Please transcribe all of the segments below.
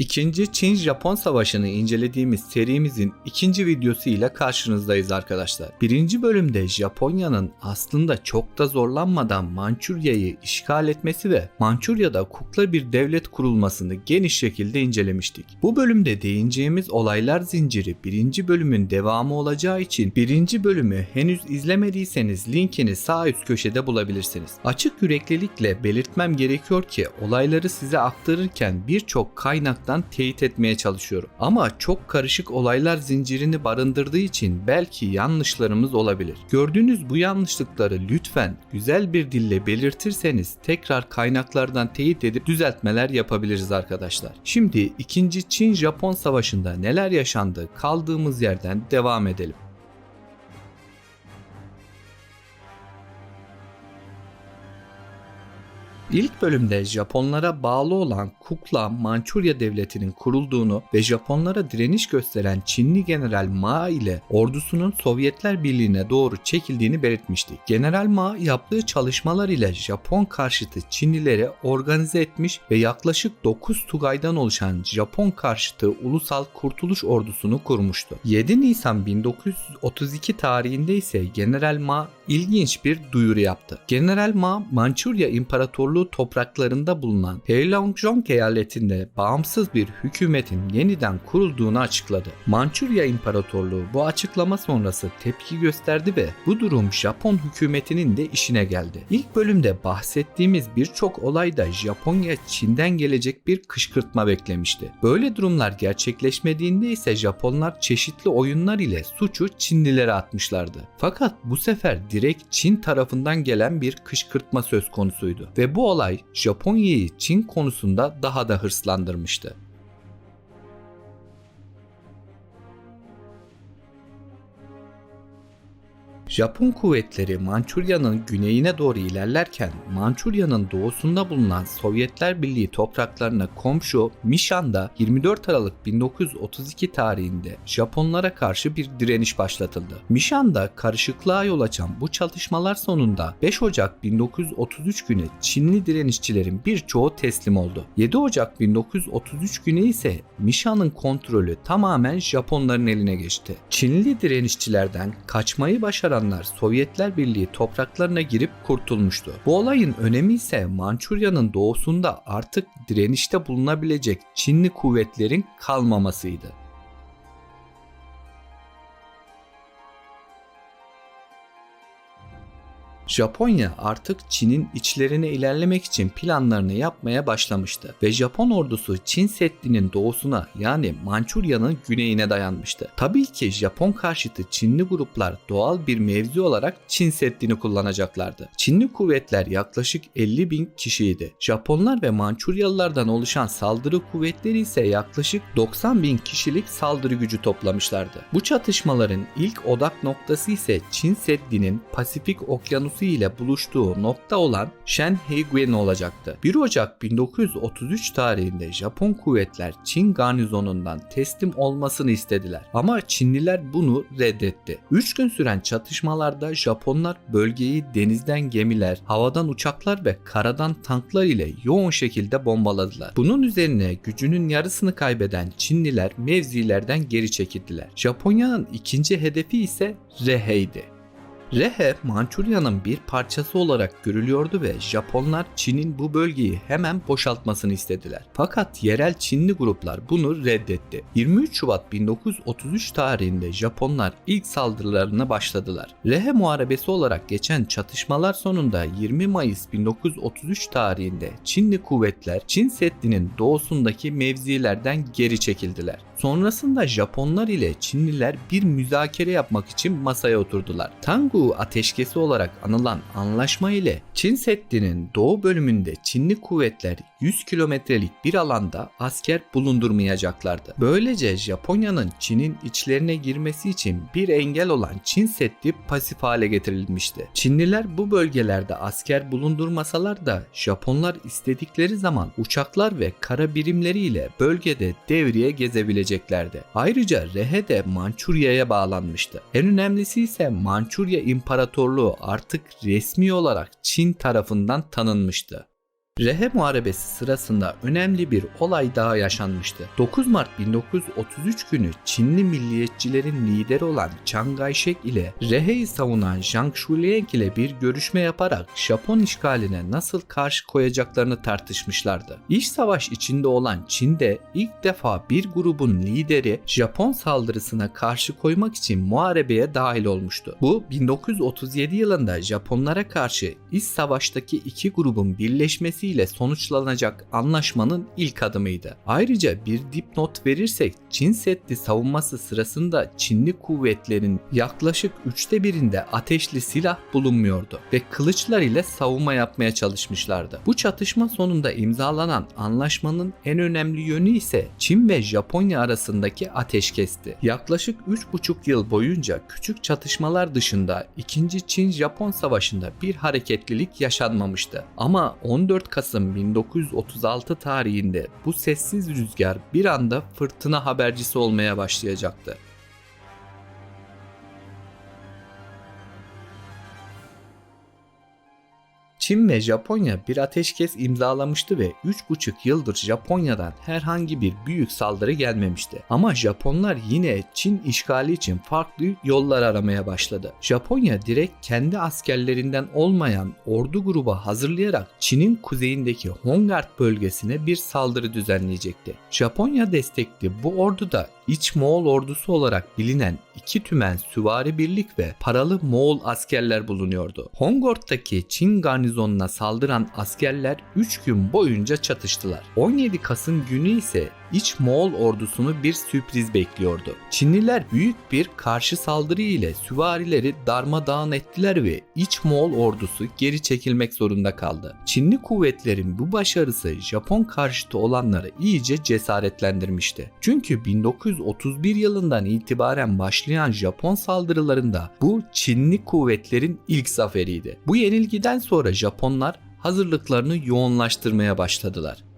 İkinci Çin-Japon Savaşı'nı incelediğimiz serimizin ikinci videosu ile karşınızdayız arkadaşlar. Birinci bölümde Japonya'nın aslında çok da zorlanmadan Mançurya'yı işgal etmesi ve Mançurya'da kukla bir devlet kurulmasını geniş şekilde incelemiştik. Bu bölümde değineceğimiz olaylar zinciri birinci bölümün devamı olacağı için birinci bölümü henüz izlemediyseniz linkini sağ üst köşede bulabilirsiniz. Açık yüreklilikle belirtmem gerekiyor ki olayları size aktarırken birçok kaynaktan teyit etmeye çalışıyorum. Ama çok karışık olaylar zincirini barındırdığı için belki yanlışlarımız olabilir. Gördüğünüz bu yanlışlıkları lütfen güzel bir dille belirtirseniz tekrar kaynaklardan teyit edip düzeltmeler yapabiliriz arkadaşlar. Şimdi 2. Çin-Japon Savaşı'nda neler yaşandı kaldığımız yerden devam edelim. İlk bölümde Japonlara bağlı olan Kukla Mançurya Devleti'nin kurulduğunu ve Japonlara direniş gösteren Çinli General Ma ile ordusunun Sovyetler Birliği'ne doğru çekildiğini belirtmiştik. General Ma yaptığı çalışmalar ile Japon karşıtı Çinlileri organize etmiş ve yaklaşık 9 Tugay'dan oluşan Japon karşıtı Ulusal Kurtuluş Ordusunu kurmuştu. 7 Nisan 1932 tarihinde ise General Ma ilginç bir duyuru yaptı. General Ma, Mançurya İmparatorluğu topraklarında bulunan Heilongjiang eyaletinde bağımsız bir hükümetin yeniden kurulduğunu açıkladı. Mançurya İmparatorluğu bu açıklama sonrası tepki gösterdi ve bu durum Japon hükümetinin de işine geldi. İlk bölümde bahsettiğimiz birçok olayda Japonya Çin'den gelecek bir kışkırtma beklemişti. Böyle durumlar gerçekleşmediğinde ise Japonlar çeşitli oyunlar ile suçu Çinlilere atmışlardı. Fakat bu sefer direkt Çin tarafından gelen bir kışkırtma söz konusuydu ve bu olay Japonya'yı Çin konusunda daha da hırslandırmıştı. Japon kuvvetleri Mançurya'nın güneyine doğru ilerlerken Mançurya'nın doğusunda bulunan Sovyetler Birliği topraklarına komşu Mişan'da 24 Aralık 1932 tarihinde Japonlara karşı bir direniş başlatıldı. Mişan'da karışıklığa yol açan bu çatışmalar sonunda 5 Ocak 1933 günü Çinli direnişçilerin birçoğu teslim oldu. 7 Ocak 1933 günü ise Mişan'ın kontrolü tamamen Japonların eline geçti. Çinli direnişçilerden kaçmayı başaran Japonlar Sovyetler Birliği topraklarına girip kurtulmuştu. Bu olayın önemi ise Mançurya'nın doğusunda artık direnişte bulunabilecek Çinli kuvvetlerin kalmamasıydı. Japonya artık Çin'in içlerine ilerlemek için planlarını yapmaya başlamıştı ve Japon ordusu Çin Seddi'nin doğusuna yani Mançurya'nın güneyine dayanmıştı. Tabii ki Japon karşıtı Çinli gruplar doğal bir mevzi olarak Çin Seddi'ni kullanacaklardı. Çinli kuvvetler yaklaşık 50 bin kişiydi. Japonlar ve Mançuryalılardan oluşan saldırı kuvvetleri ise yaklaşık 90 bin kişilik saldırı gücü toplamışlardı. Bu çatışmaların ilk odak noktası ise Çin Seddi'nin Pasifik Okyanusu ile buluştuğu nokta olan Shenheiguan olacaktı. 1 Ocak 1933 tarihinde Japon kuvvetler Çin garnizonundan teslim olmasını istediler. Ama Çinliler bunu reddetti. 3 gün süren çatışmalarda Japonlar bölgeyi denizden gemiler, havadan uçaklar ve karadan tanklar ile yoğun şekilde bombaladılar. Bunun üzerine gücünün yarısını kaybeden Çinliler mevzilerden geri çekildiler. Japonya'nın ikinci hedefi ise Rehe'ydi. Rehe Mançurya'nın bir parçası olarak görülüyordu ve Japonlar Çin'in bu bölgeyi hemen boşaltmasını istediler. Fakat yerel Çinli gruplar bunu reddetti. 23 Şubat 1933 tarihinde Japonlar ilk saldırılarına başladılar. Rehe Muharebesi olarak geçen çatışmalar sonunda 20 Mayıs 1933 tarihinde Çinli kuvvetler Çin Seddi'nin doğusundaki mevzilerden geri çekildiler. Sonrasında Japonlar ile Çinliler bir müzakere yapmak için masaya oturdular. Tangu ateşkesi olarak anılan anlaşma ile Çin Seddi'nin doğu bölümünde Çinli kuvvetler 100 kilometrelik bir alanda asker bulundurmayacaklardı. Böylece Japonya'nın Çin'in içlerine girmesi için bir engel olan Çin Seddi pasif hale getirilmişti. Çinliler bu bölgelerde asker bulundurmasalar da Japonlar istedikleri zaman uçaklar ve kara birimleriyle bölgede devriye gezebileceklerdi. Ayrıca Rehe de Mançurya'ya bağlanmıştı. En önemlisi ise Mançurya İmparatorluğu artık resmi olarak Çin tarafından tanınmıştı. Rehe Muharebesi sırasında önemli bir olay daha yaşanmıştı. 9 Mart 1933 günü Çinli milliyetçilerin lideri olan Chiang Kai-shek ile Rehe'yi savunan Jiang Shuliang ile bir görüşme yaparak Japon işgaline nasıl karşı koyacaklarını tartışmışlardı. İç savaş içinde olan Çin'de ilk defa bir grubun lideri Japon saldırısına karşı koymak için muharebeye dahil olmuştu. Bu 1937 yılında Japonlara karşı iç savaştaki iki grubun birleşmesiyle sonuçlanacak anlaşmanın ilk adımıydı. Ayrıca bir dipnot verirsek Çin Seddi savunması sırasında Çinli kuvvetlerin yaklaşık üçte birinde ateşli silah bulunmuyordu ve kılıçlar ile savunma yapmaya çalışmışlardı. Bu çatışma sonunda imzalanan anlaşmanın en önemli yönü ise Çin ve Japonya arasındaki ateşkesti. Yaklaşık 3,5 yıl boyunca küçük çatışmalar dışında 2. Çin-Japon Savaşı'nda bir hareketlilik yaşanmamıştı. Ama 14 Kasım 1936 tarihinde bu sessiz rüzgar bir anda fırtına habercisi olmaya başlayacaktı. Çin ve Japonya bir ateşkes imzalamıştı ve 3,5 yıldır Japonya'dan herhangi bir büyük saldırı gelmemişti. Ama Japonlar yine Çin işgali için farklı yollar aramaya başladı. Japonya direkt kendi askerlerinden olmayan ordu grubu hazırlayarak Çin'in kuzeyindeki Hongard bölgesine bir saldırı düzenleyecekti. Japonya destekli bu orduda İç Moğol ordusu olarak bilinen iki tümen süvari birlik ve paralı Moğol askerler bulunuyordu. Hongord'daki Çin garnizonuna saldıran askerler 3 gün boyunca çatıştılar. 17 Kasım günü ise İç Moğol ordusunu bir sürpriz bekliyordu. Çinliler büyük bir karşı saldırı ile süvarileri darmadağın ettiler ve İç Moğol ordusu geri çekilmek zorunda kaldı. Çinli kuvvetlerin bu başarısı Japon karşıtı olanları iyice cesaretlendirmişti. Çünkü 1931 yılından itibaren başlayan Japon saldırılarında bu Çinli kuvvetlerin ilk zaferiydi. Bu yenilgiden sonra Japonlar hazırlıklarını yoğunlaştırmaya başladılar.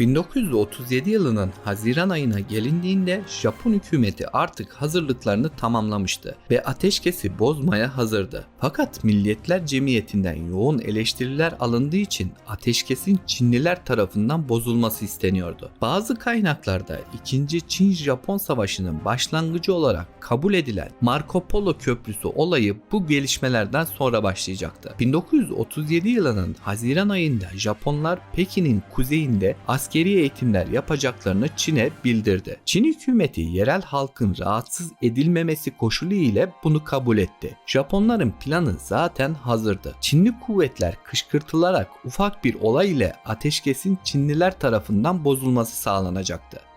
1937 yılının Haziran ayına gelindiğinde Japon hükümeti artık hazırlıklarını tamamlamıştı ve ateşkesi bozmaya hazırdı. Fakat Milletler Cemiyeti'nden yoğun eleştiriler alındığı için ateşkesin Çinliler tarafından bozulması isteniyordu. Bazı kaynaklarda 2. Çin-Japon Savaşı'nın başlangıcı olarak kabul edilen Marco Polo Köprüsü olayı bu gelişmelerden sonra başlayacaktı. 1937 yılının Haziran ayında Japonlar Pekin'in kuzeyinde askeri askeri eğitimler yapacaklarını Çin'e bildirdi. Çin hükümeti yerel halkın rahatsız edilmemesi koşulu ile bunu kabul etti. Japonların planı zaten hazırdı. Çinli kuvvetler kışkırtılarak ufak bir olay ile ateşkesin Çinliler tarafından bozulması sağlanacaktı.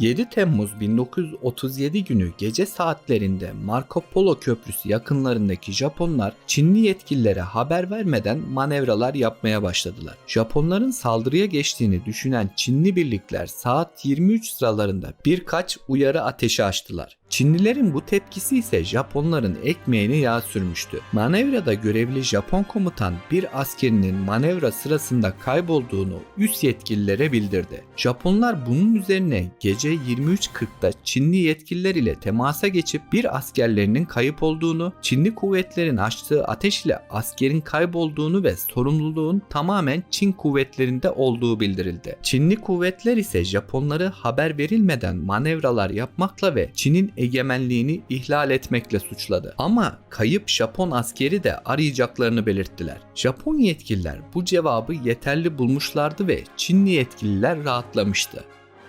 7 Temmuz 1937 günü gece saatlerinde Marco Polo Köprüsü yakınlarındaki Japonlar Çinli yetkililere haber vermeden manevralar yapmaya başladılar. Japonların saldırıya geçtiğini düşünen Çinli birlikler saat 23 sıralarında birkaç uyarı ateşi açtılar. Çinlilerin bu tepkisi ise Japonların ekmeğine yağ sürmüştü. Manevrada görevli Japon komutan bir askerinin manevra sırasında kaybolduğunu üst yetkililere bildirdi. Japonlar bunun üzerine gece 23.40'da Çinli yetkililer ile temasa geçip bir askerlerinin kayıp olduğunu, Çinli kuvvetlerin açtığı ateş ile askerin kaybolduğunu ve sorumluluğun tamamen Çin kuvvetlerinde olduğu bildirildi. Çinli kuvvetler ise Japonları haber verilmeden manevralar yapmakla ve Çin'in egemenliğini ihlal etmekle suçladı. Ama kayıp Japon askeri de arayacaklarını belirttiler. Japon yetkililer bu cevabı yeterli bulmuşlardı ve Çinli yetkililer rahatlamıştı.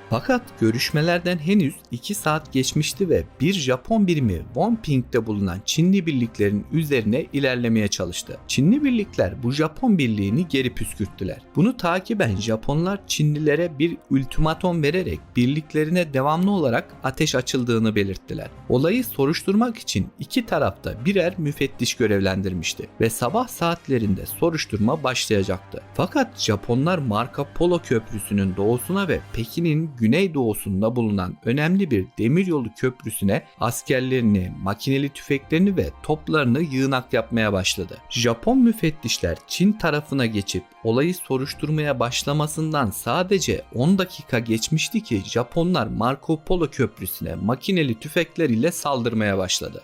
Fakat görüşmelerden henüz 2 saat geçmişti ve bir Japon birimi Wonping'de bulunan Çinli birliklerin üzerine ilerlemeye çalıştı. Çinli birlikler bu Japon birliğini geri püskürttüler. Bunu takiben Japonlar Çinlilere bir ultimatom vererek birliklerine devamlı olarak ateş açıldığını belirttiler. Olayı soruşturmak için iki tarafta birer müfettiş görevlendirmişti ve sabah saatlerinde soruşturma başlayacaktı. Fakat Japonlar Marco Polo Köprüsü'nün doğusuna ve Pekin'in güneydoğusunda bulunan önemli bir demiryolu köprüsüne askerlerini, makineli tüfeklerini ve toplarını yığınak yapmaya başladı. Japon müfettişler Çin tarafına geçip olayı soruşturmaya başlamasından sadece 10 dakika geçmişti ki Japonlar Marco Polo köprüsüne makineli tüfekler ile saldırmaya başladı.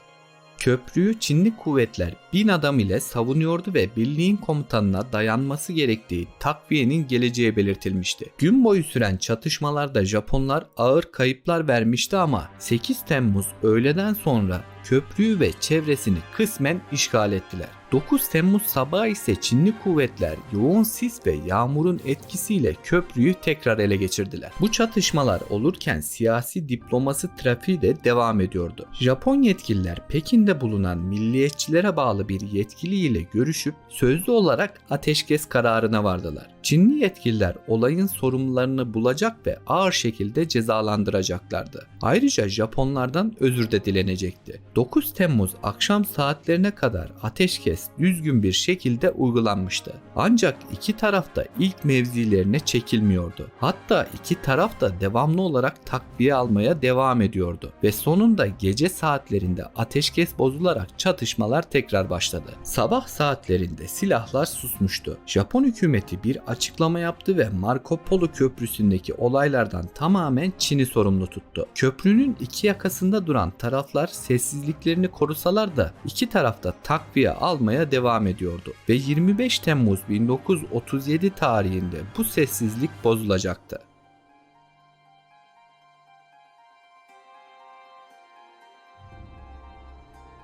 Köprüyü Çinli kuvvetler bin adam ile savunuyordu ve birliğin komutanına dayanması gerektiği takviyenin geleceği belirtilmişti. Gün boyu süren çatışmalarda Japonlar ağır kayıplar vermişti ama 8 Temmuz öğleden sonra köprüyü ve çevresini kısmen işgal ettiler. 9 Temmuz sabahı ise Çinli kuvvetler yoğun sis ve yağmurun etkisiyle köprüyü tekrar ele geçirdiler. Bu çatışmalar olurken siyasi diplomasi trafiği de devam ediyordu. Japon yetkililer Pekin'de bulunan milliyetçilere bağlı bir yetkiliyle görüşüp sözlü olarak ateşkes kararına vardılar. Çinli yetkililer olayın sorumlularını bulacak ve ağır şekilde cezalandıracaklardı. Ayrıca Japonlardan özür de dilenecekti. 9 Temmuz akşam saatlerine kadar ateşkes düzgün bir şekilde uygulanmıştı. Ancak iki taraf da ilk mevzilerine çekilmiyordu. Hatta iki taraf da devamlı olarak takviye almaya devam ediyordu ve sonunda gece saatlerinde ateşkes bozularak çatışmalar tekrar başladı. Sabah saatlerinde silahlar susmuştu. Japon hükümeti bir açıklama yaptı ve Marco Polo köprüsündeki olaylardan tamamen Çin'i sorumlu tuttu. Köprünün iki yakasında duran taraflar sessizliklerini korusalar da iki tarafta takviye almaya devam ediyordu ve 25 Temmuz 1937 tarihinde bu sessizlik bozulacaktı.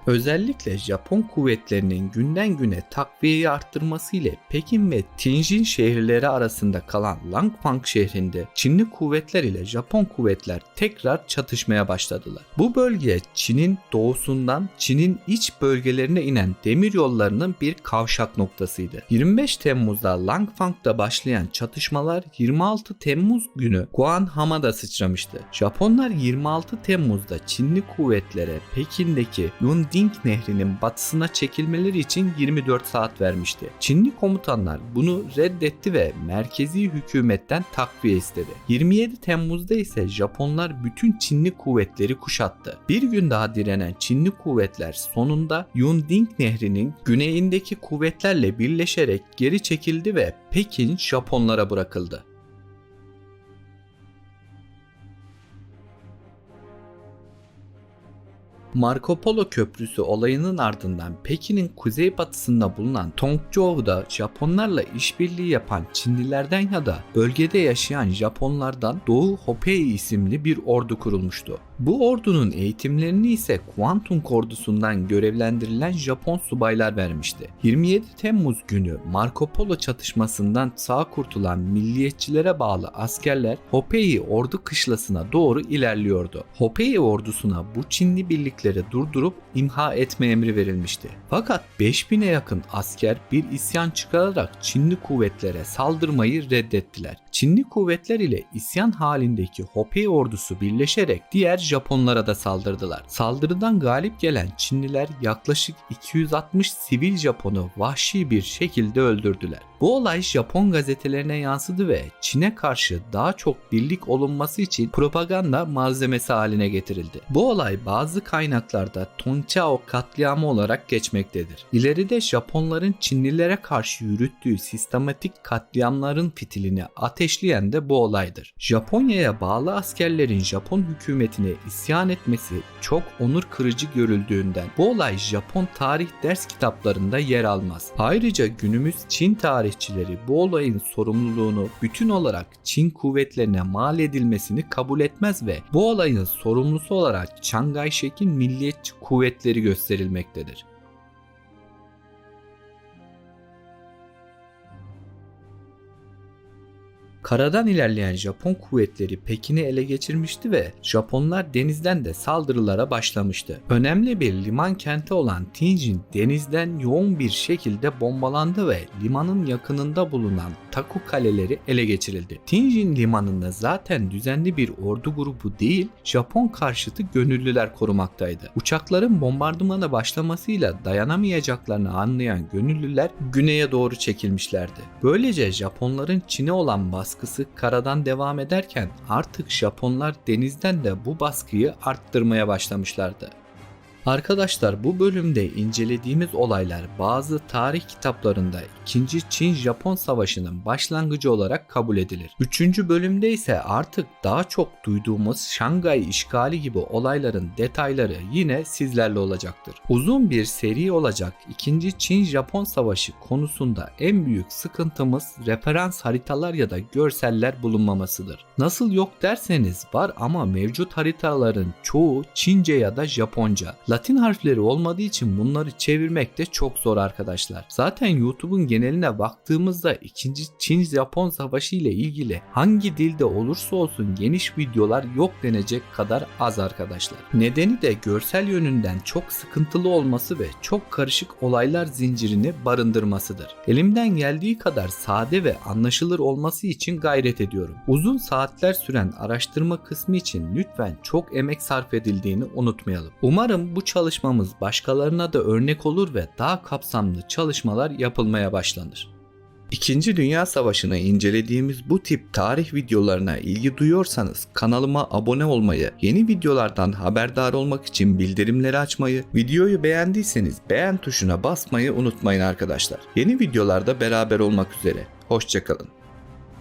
Özellikle Japon kuvvetlerinin günden güne takviyeyi arttırması ile Pekin ve Tianjin şehirleri arasında kalan Langfang şehrinde Çinli kuvvetler ile Japon kuvvetler tekrar çatışmaya başladılar. Bu bölge Çin'in doğusundan Çin'in iç bölgelerine inen demir yollarının bir kavşak noktasıydı. 25 Temmuz'da Langfang'da başlayan çatışmalar 26 Temmuz günü Guanhama'da sıçramıştı. Japonlar 26 Temmuz'da Çinli kuvvetlere Pekin'deki Yunding Nehri'nin batısına çekilmeleri için 24 saat vermişti. Çinli komutanlar bunu reddetti ve merkezi hükümetten takviye istedi. 27 Temmuz'da ise Japonlar bütün Çinli kuvvetleri kuşattı. Bir gün daha direnen Çinli kuvvetler sonunda Yunding Nehri'nin güneyindeki kuvvetlerle birleşerek geri çekildi ve Pekin Japonlara bırakıldı. Marco Polo Köprüsü olayının ardından Pekin'in kuzeybatısında bulunan Tongzhou'da Japonlarla işbirliği yapan Çinlilerden ya da bölgede yaşayan Japonlardan Doğu Hopei isimli bir ordu kurulmuştu. Bu ordunun eğitimlerini ise Kwantung ordusundan görevlendirilen Japon subaylar vermişti. 27 Temmuz günü Marco Polo çatışmasından sağ kurtulan milliyetçilere bağlı askerler Hopei ordu kışlasına doğru ilerliyordu. Hopei ordusuna bu Çinli birlikleri durdurup imha etme emri verilmişti. Fakat 5000'e yakın asker bir isyan çıkararak Çinli kuvvetlere saldırmayı reddettiler. Çinli kuvvetler ile isyan halindeki Hopei ordusu birleşerek diğer Japonlara da saldırdılar. Saldırıdan galip gelen Çinliler yaklaşık 260 sivil Japon'u vahşi bir şekilde öldürdüler. Bu olay Japon gazetelerine yansıdı ve Çin'e karşı daha çok birlik olunması için propaganda malzemesi haline getirildi. Bu olay bazı kaynaklarda Tonchao katliamı olarak geçmektedir. İleride Japonların Çinlilere karşı yürüttüğü sistematik katliamların fitilini ateşleyen de bu olaydır. Japonya'ya bağlı askerlerin Japon hükümetine isyan etmesi çok onur kırıcı görüldüğünden bu olay Japon tarih ders kitaplarında yer almaz. Ayrıca günümüz Çin tarihçileri bu olayın sorumluluğunu bütün olarak Çin kuvvetlerine mal edilmesini kabul etmez ve bu olayın sorumlusu olarak Chiang Kai-shek'in milliyetçi kuvvetleri gösterilmektedir. Karadan ilerleyen Japon kuvvetleri Pekin'i ele geçirmişti ve Japonlar denizden de saldırılara başlamıştı. Önemli bir liman kenti olan Tianjin denizden yoğun bir şekilde bombalandı ve limanın yakınında bulunan Taku kaleleri ele geçirildi. Tianjin limanında zaten düzenli bir ordu grubu değil, Japon karşıtı gönüllüler korumaktaydı. Uçakların bombardımana başlamasıyla dayanamayacaklarını anlayan gönüllüler güneye doğru çekilmişlerdi. Böylece Japonların Çin'e olan baskısı karadan devam ederken artık Japonlar denizden de bu baskıyı arttırmaya başlamışlardı. Arkadaşlar bu bölümde incelediğimiz olaylar bazı tarih kitaplarında 2. Çin-Japon Savaşı'nın başlangıcı olarak kabul edilir. 3. bölümde ise artık daha çok duyduğumuz Şangay işgali gibi olayların detayları yine sizlerle olacaktır. Uzun bir seri olacak 2. Çin-Japon Savaşı konusunda en büyük sıkıntımız referans haritalar ya da görseller bulunmamasıdır. Nasıl yok derseniz var ama mevcut haritaların çoğu Çince ya da Japonca. Latin harfleri olmadığı için bunları çevirmek de çok zor arkadaşlar. Zaten YouTube'un geneline baktığımızda 2. Çin-Japon Savaşı ile ilgili hangi dilde olursa olsun geniş videolar yok denecek kadar az arkadaşlar. Nedeni de görsel yönünden çok sıkıntılı olması ve çok karışık olaylar zincirini barındırmasıdır. Elimden geldiği kadar sade ve anlaşılır olması için gayret ediyorum. Uzun saatler süren araştırma kısmı için lütfen çok emek sarf edildiğini unutmayalım. Umarım bu çalışmamız başkalarına da örnek olur ve daha kapsamlı çalışmalar yapılmaya başlanır. İkinci Dünya Savaşı'nı incelediğimiz bu tip tarih videolarına ilgi duyuyorsanız kanalıma abone olmayı, yeni videolardan haberdar olmak için bildirimleri açmayı, videoyu beğendiyseniz beğen tuşuna basmayı unutmayın arkadaşlar. Yeni videolarda beraber olmak üzere. Hoşçakalın.